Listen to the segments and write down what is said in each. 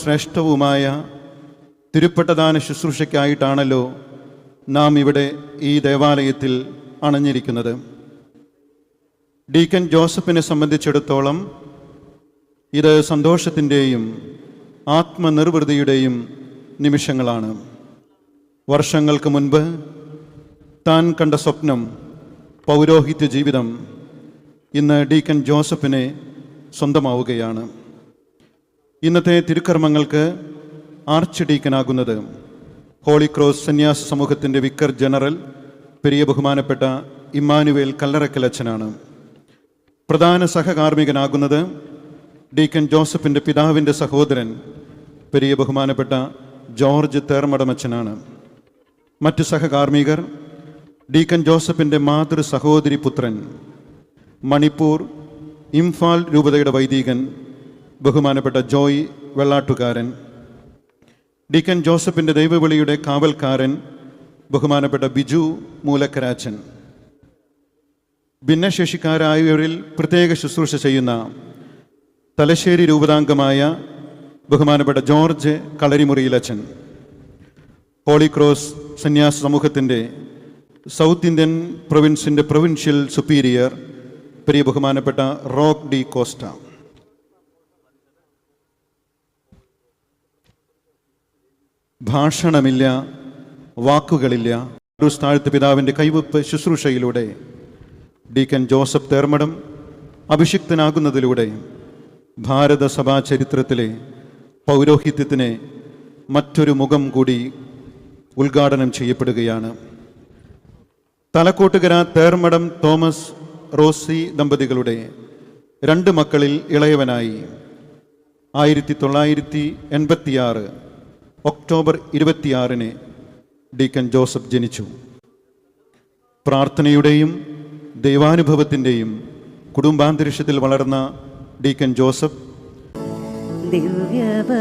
ശ്രേഷ്ഠവുമായ തിരുപ്പട്ടദാന ശുശ്രൂഷയ്ക്കായിട്ടാണല്ലോ നാം ഇവിടെ ഈ ദേവാലയത്തിൽ അണഞ്ഞിരിക്കുന്നത്. ഡീക്കൻ ജോസഫിനെ സംബന്ധിച്ചിടത്തോളം ഇത് സന്തോഷത്തിന്റെയും ആത്മനിർവൃതിയുടെയും നിമിഷങ്ങളാണ്. വർഷങ്ങൾക്ക് മുൻപ് താൻ കണ്ട സ്വപ്നം പൗരോഹിത്യ ജീവിതം ഇന്ന് ഡീക്കൻ ജോസഫിനെ സ്വന്തമാവുകയാണ്. ഇന്നത്തെ തിരുക്കർമ്മങ്ങൾക്ക് ആർച്ച് ഡീക്കനാകുന്നത് ഹോളി ക്രോസ് സന്യാസ സമൂഹത്തിന്റെ വിക്കർ ജനറൽ പെരിയ ബഹുമാനപ്പെട്ട ഇമ്മാനുവേൽ കല്ലറക്കലച്ചനാണ്. പ്രധാന സഹകാർമ്മികനാകുന്നത് ഡീക്കൻ ജോസഫിന്റെ പിതാവിന്റെ സഹോദരൻ പെരിയ ബഹുമാനപ്പെട്ട ജോർജ് തേർമടമച്ചനാണ്. മറ്റ് സഹകാർമ്മികർ ഡീക്കൻ ജോസഫിന്റെ മാതൃ സഹോദരി പുത്രൻ മണിപ്പൂർ ഇംഫാൽ രൂപതയുടെ വൈദികൻ ബഹുമാനപ്പെട്ട ജോയ് വെള്ളാട്ടുകാരൻ ഡിക്കൻ ജോസഫിന്റെ ദൈവവിളിയുടെ കാവൽക്കാരൻ ബഹുമാനപ്പെട്ട ബിജു മൂലക്കരാച്ചൻ ഭിന്നശേഷിക്കാരായവരിൽ പ്രത്യേക ശുശ്രൂഷ ചെയ്യുന്ന തലശ്ശേരി രൂപതാംഗമായ ബഹുമാനപ്പെട്ട ജോർജ് കളരിമുറിയിലച്ചൻ. ഹോളി ക്രോസ് സന്യാസ സമൂഹത്തിന്റെ സൗത്ത് ഇന്ത്യൻ പ്രൊവിൻസിന്റെ പ്രൊവിൻഷ്യൽ സുപ്പീരിയർ പ്രിയ ബഹുമാനപ്പെട്ട റോക്ക് ഡി കോസ്റ്റ. ഭാഷണമില്ല വാക്കുകളില്ല. ഒരു താഴ്ത്ത പിതാവിന്റെ കൈവപ്പ് ശുശ്രൂഷയിലൂടെ ഡീക്കൻ ജോസഫ് തേർമടം അഭിഷിക്തനാകുന്നതിലൂടെ ഭാരതസഭാ ചരിത്രത്തിലെ പൗരോഹിത്യത്തിന് മറ്റൊരു മുഖം കൂടി ഉദ്ഘാടനം ചെയ്യപ്പെടുകയാണ്. തലക്കോട്ടുകര തേർമടം തോമസ് റോസി ദമ്പതികളുടെ രണ്ട് മക്കളിൽ ഇളയവനായി. ആയിരത്തി തൊള്ളായിരത്തി എൺപത്തിയാറ് ഒക്ടോബർ ഇരുപത്തിയാറിന് ഡീക്കൻ ജോസഫ് ജനിച്ചു. പ്രാർത്ഥനയുടെയും ദൈവാനുഭവത്തിന്റെയും കുടുംബാന്തരീക്ഷത്തിൽ വളർന്ന ഡീക്കൻ ജോസഫ് ദിവ്യബലിയുടെ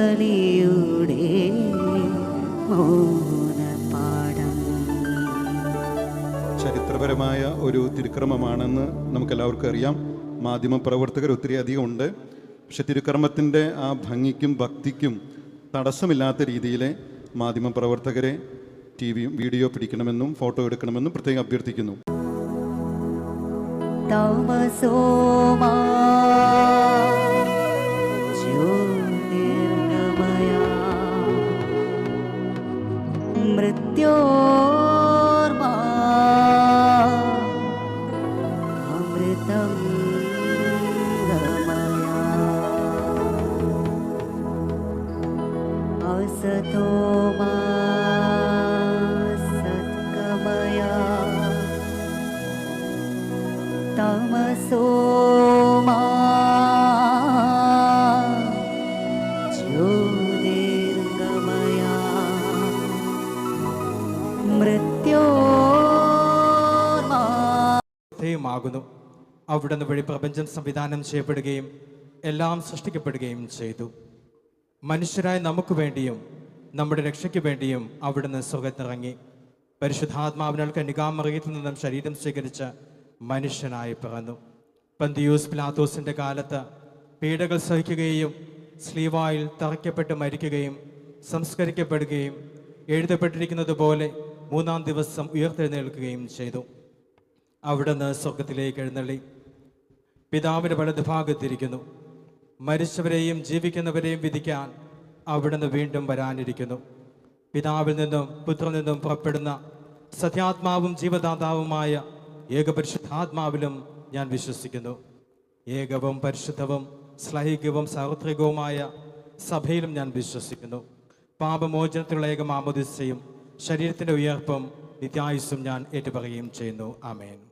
ചരിത്രപരമായ ഒരു തിരുക്രമമാണെന്ന് നമുക്കെല്ലാവർക്കും അറിയാം. മാധ്യമ പ്രവർത്തകർ ഒത്തിരി അധികം ഉണ്ട്. പക്ഷെ തിരുക്രമത്തിന്റെ ആ ഭംഗിക്കും ഭക്തിക്കും തടസ്സമില്ലാത്ത രീതിയിൽ മാധ്യമപ്രവർത്തകരെ ടി വിയും വീഡിയോ പിടിക്കണമെന്നും ഫോട്ടോ എടുക്കണമെന്നും പ്രത്യേകം അഭ്യർത്ഥിക്കുന്നു. മൃത്യോർമാ അമൃതം असतोमा सत्कमय तमसो मा ज्योतिर्गमय मृत्योर्मा ധേയമാകുന്നു അവിടുന്ന് വഴി പ്രപഞ്ചം സംവിധാനം ചെയ്യപ്പെടുകയും എല്ലാം സൃഷ്ടിക്കപ്പെടുകയും ചെയ്തു മനുഷ്യരായ നമുക്ക് വേണ്ടിയും നമ്മുടെ രക്ഷയ്ക്ക് വേണ്ടിയും അവിടുന്ന് സുഖത്തിറങ്ങി പരിശുദ്ധാത്മാവിനാൽ കനികാമറിയത്തിൽ നിന്നും ശരീരം സ്വീകരിച്ച മനുഷ്യനായി പിറന്നു. പന്തിയൂസ് പ്ലാത്തോസിന്റെ കാലത്ത് പീഡകൾ സഹിക്കുകയും സ്ലീവായിൽ തറയ്ക്കപ്പെട്ട് മരിക്കുകയും സംസ്കരിക്കപ്പെടുകയും എഴുതപ്പെട്ടിരിക്കുന്നത് പോലെ മൂന്നാം ദിവസം ഉയർത്തെഴുന്നേൽക്കുകയും ചെയ്തു. അവിടുന്ന് സ്വർഗത്തിലേക്ക് എഴുന്നള്ളി. പിതാവിന്റെ വലതുഭാഗത്തിരിക്കുന്നു മരിച്ചവരെയും ജീവിക്കുന്നവരെയും വിധിക്കാൻ അവിടുന്ന് വീണ്ടും വരാനിരിക്കുന്നു. പിതാവിൽ നിന്നും പുത്രനിൽ നിന്നും പുറപ്പെടുന്ന സത്യാത്മാവും ജീവദാതാവുമായ ഏകപരിശുദ്ധാത്മാവിലും ഞാൻ വിശ്വസിക്കുന്നു. ഏകവും പരിശുദ്ധവും ശ്ലൈഹികവും സാർവത്രികവുമായ സഭയിലും ഞാൻ വിശ്വസിക്കുന്നു. പാപമോചനത്തിലുള്ള ഏകമാമോദിസയും ശരീരത്തിന്റെ ഉയർപ്പും നിത്യായുസ്സും ഞാൻ ഏറ്റുപറയുകയും ചെയ്യുന്നു. ആമേൻ.